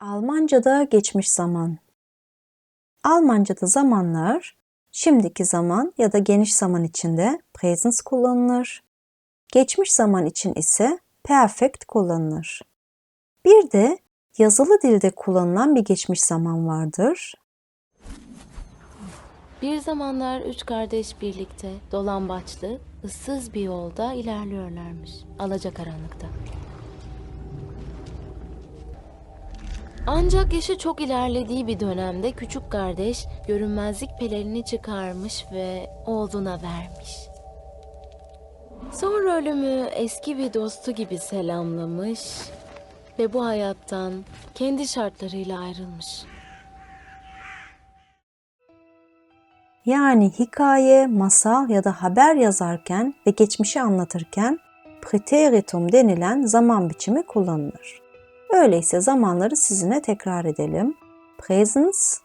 Almanca'da geçmiş zaman. Almanca'da zamanlar şimdiki zaman ya da geniş zaman içinde presens kullanılır. Geçmiş zaman için ise perfect kullanılır. Bir de yazılı dilde kullanılan bir geçmiş zaman vardır. Bir zamanlar üç kardeş birlikte dolambaçlı, ıssız bir yolda ilerliyorlarmış. Alacakaranlıkta. Ancak yaşı çok ilerlediği bir dönemde küçük kardeş görünmezlik pelerini çıkarmış ve oğluna vermiş. Sonra ölümü eski bir dostu gibi selamlamış ve bu hayattan kendi şartlarıyla ayrılmış. Yani hikaye, masal ya da haber yazarken ve geçmişi anlatırken preteritum denilen zaman biçimi kullanılır. Öyleyse zamanları sizinle tekrar edelim. Presens,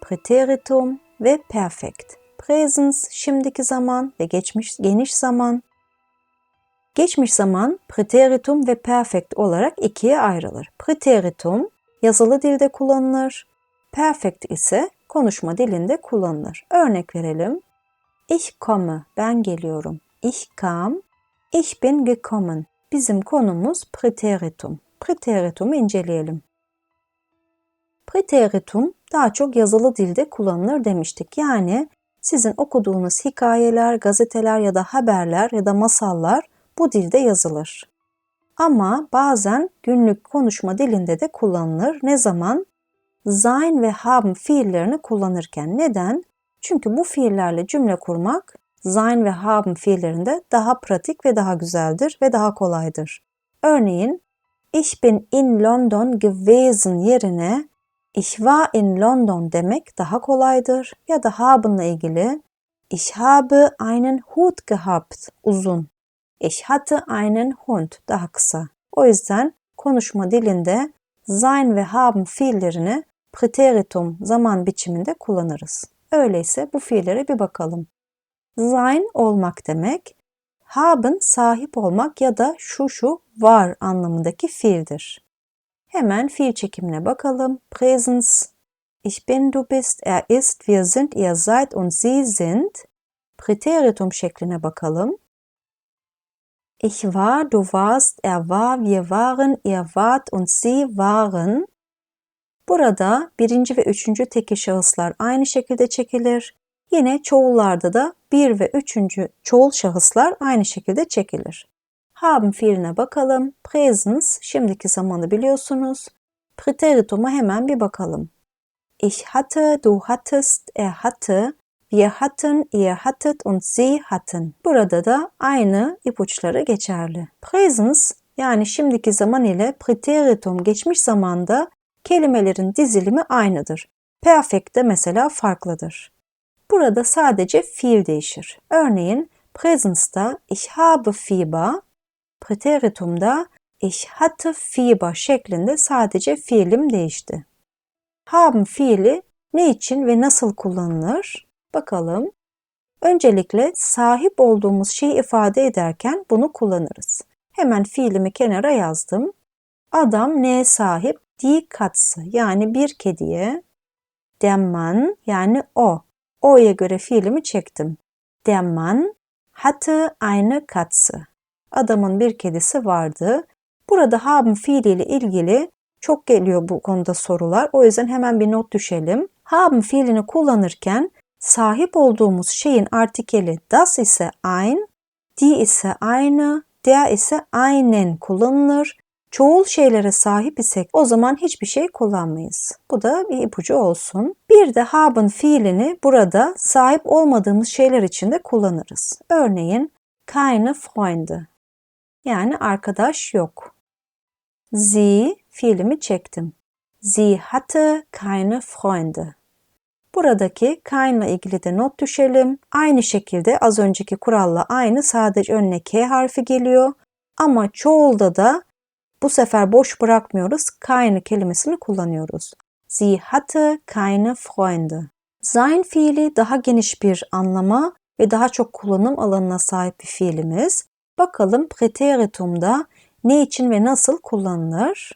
preteritum ve perfect. Presens şimdiki zaman ve geçmiş geniş zaman. Geçmiş zaman preteritum ve perfect olarak ikiye ayrılır. Preteritum yazılı dilde kullanılır. Perfect ise konuşma dilinde kullanılır. Örnek verelim. Ich komme, ben geliyorum. Ich kam, ich bin gekommen. Bizim konumuz preteritum. Preteritumu inceleyelim. Preteritum daha çok yazılı dilde kullanılır demiştik. Yani sizin okuduğunuz hikayeler, gazeteler ya da haberler ya da masallar bu dilde yazılır. Ama bazen günlük konuşma dilinde de kullanılır. Ne zaman? Sein ve haben fiillerini kullanırken. Neden? Çünkü bu fiillerle cümle kurmak sein ve haben fiillerinde daha pratik ve daha güzeldir ve daha kolaydır. Örneğin ich bin in London gewesen yerine ich war in London demek daha kolaydır. Ya da haben'la ilgili ich habe einen Hut gehabt uzun. Ich hatte einen Hund daha kısa. O yüzden konuşma dilinde sein ve haben fiillerini preteritum zaman biçiminde kullanırız. Öyleyse bu fiillere bir bakalım. Sein olmak demek, haben sahip olmak ya da şu şu var anlamındaki fiildir. Hemen fiil çekimine bakalım. Präsens, ich bin, du bist, er ist, wir sind, ihr seid und sie sind. Präteritum şekline bakalım. Ich war, du warst, er war, wir waren, ihr wart und sie waren. Burada birinci ve üçüncü tekil şahıslar aynı şekilde çekilir. Yine çoğullarda da bir ve üçüncü çoğul şahıslar aynı şekilde çekilir. Haben fiiline bakalım. Presens şimdiki zamanı biliyorsunuz. Präteritum'a hemen bir bakalım. Ich hatte, du hattest, er hatte, wir hatten, ihr hattet und sie hatten. Burada da aynı ipuçları geçerli. Presens yani şimdiki zaman ile preteritum geçmiş zamanda kelimelerin dizilimi aynıdır. Perfect de mesela farklıdır. Burada sadece fiil değişir. Örneğin Präsens'ta ich habe Fieber, Präteritum'da ich hatte Fieber şeklinde sadece fiilim değişti. Haben fiili ne için ve nasıl kullanılır? Bakalım. Öncelikle sahip olduğumuz şeyi ifade ederken bunu kullanırız. Hemen fiilimi kenara yazdım. Adam neye sahip? Die Katze yani bir kediye. Der Mann yani o. O'ya göre fiilimi çektim. Der Mann hatte eine Katze. Adamın bir kedisi vardı. Burada haben fiiliyle ilgili çok geliyor bu konuda sorular. O yüzden hemen bir not düşelim. Haben fiilini kullanırken sahip olduğumuz şeyin artikeli das ise ein, die ise eine, der ise einen kullanılır. Çoğul şeylere sahip isek o zaman hiçbir şey kullanmayız. Bu da bir ipucu olsun. Bir de haben fiilini burada sahip olmadığımız şeyler için de kullanırız. Örneğin keine Freunde yani arkadaş yok. Sie fiilimi çektim. Sie hatte keine Freunde. Buradaki ile ilgili de not düşelim. Aynı şekilde az önceki kuralla aynı sadece önüne K harfi geliyor. Ama çoğulda da bu sefer boş bırakmıyoruz. Keine kelimesini kullanıyoruz. Sie hatte keine Freunde. Sein fiili daha geniş bir anlama ve daha çok kullanım alanına sahip bir fiilimiz. Bakalım preteritumda ne için ve nasıl kullanılır?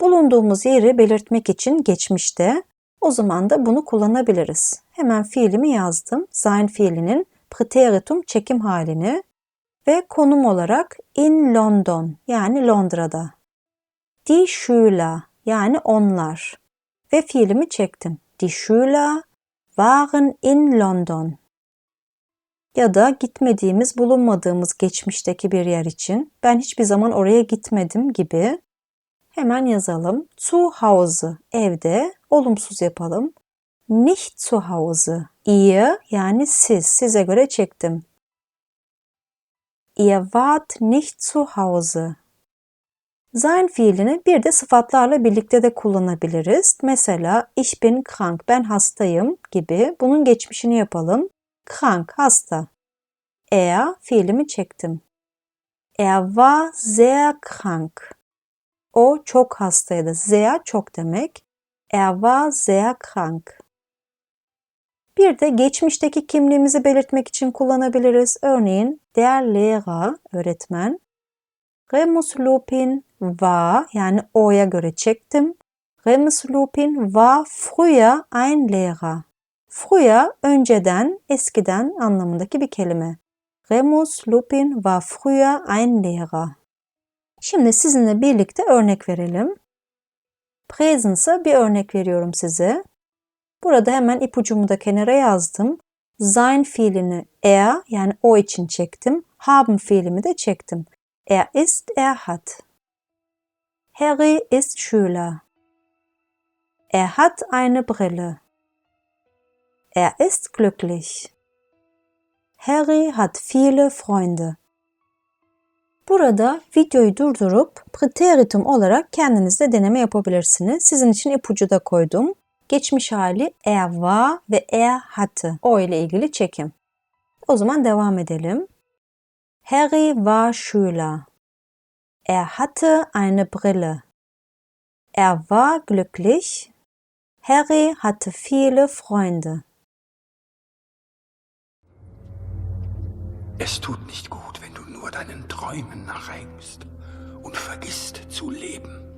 Bulunduğumuz yeri belirtmek için geçmişte, o zaman da bunu kullanabiliriz. Hemen fiilimi yazdım. Sein fiilinin preteritum çekim halini ve konum olarak in London yani Londra'da. Die Schüler yani onlar ve fiilimi çektim. Die Schüler waren in London. Ya da gitmediğimiz, bulunmadığımız geçmişteki bir yer için ben hiçbir zaman oraya gitmedim gibi hemen yazalım. Zu Hause evde olumsuz yapalım. Nicht zu Hause. Ihr yani siz. Size göre çektim. Ihr wart nicht zu Hause. Sein fiilini bir de sıfatlarla birlikte de kullanabiliriz. Mesela ich bin krank, ben hastayım gibi. Bunun geçmişini yapalım. Krank, hasta. Er fiilimi çektim. Er war sehr krank. O çok hastaydı. Sehr çok demek. Er war sehr krank. Bir de geçmişteki kimliğimizi belirtmek için kullanabiliriz. Örneğin der Lehrer, öğretmen. Remus Lupin war, yani o'ya göre çektim. Remus Lupin war früher ein Lehrer. Früher, önceden, eskiden anlamındaki bir kelime. Remus Lupin war früher ein Lehrer. Şimdi sizinle birlikte örnek verelim. Presence'a bir örnek veriyorum size. Burada hemen ipucumu da kenara yazdım. Sein fiilini er yani o için çektim. Haben fiilimi de çektim. Er ist, er hat. Harry ist Schüler. Er hat eine Brille. Er ist glücklich. Harry hat viele Freunde. Burada videoyu durdurup preteritum olarak kendiniz de deneme yapabilirsiniz. Sizin için ipucu da koydum. Geçmiş hali er war ve er hatte. O ile ilgili çekim. O zaman devam edelim. Harry war Schüler. Er hatte eine Brille. Er war glücklich. Harry hatte viele Freunde. Es tut nicht gut, wenn du nur deinen Träumen nachhängst und vergisst zu leben.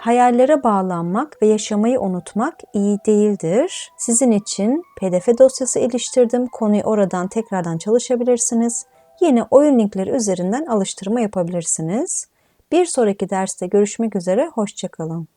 Hayallere bağlanmak ve yaşamayı unutmak iyi değildir. Sizin için PDF dosyası iliştirdim. Konuyu oradan tekrardan çalışabilirsiniz. Yine oyun linkleri üzerinden alıştırma yapabilirsiniz. Bir sonraki derste görüşmek üzere, hoşçakalın.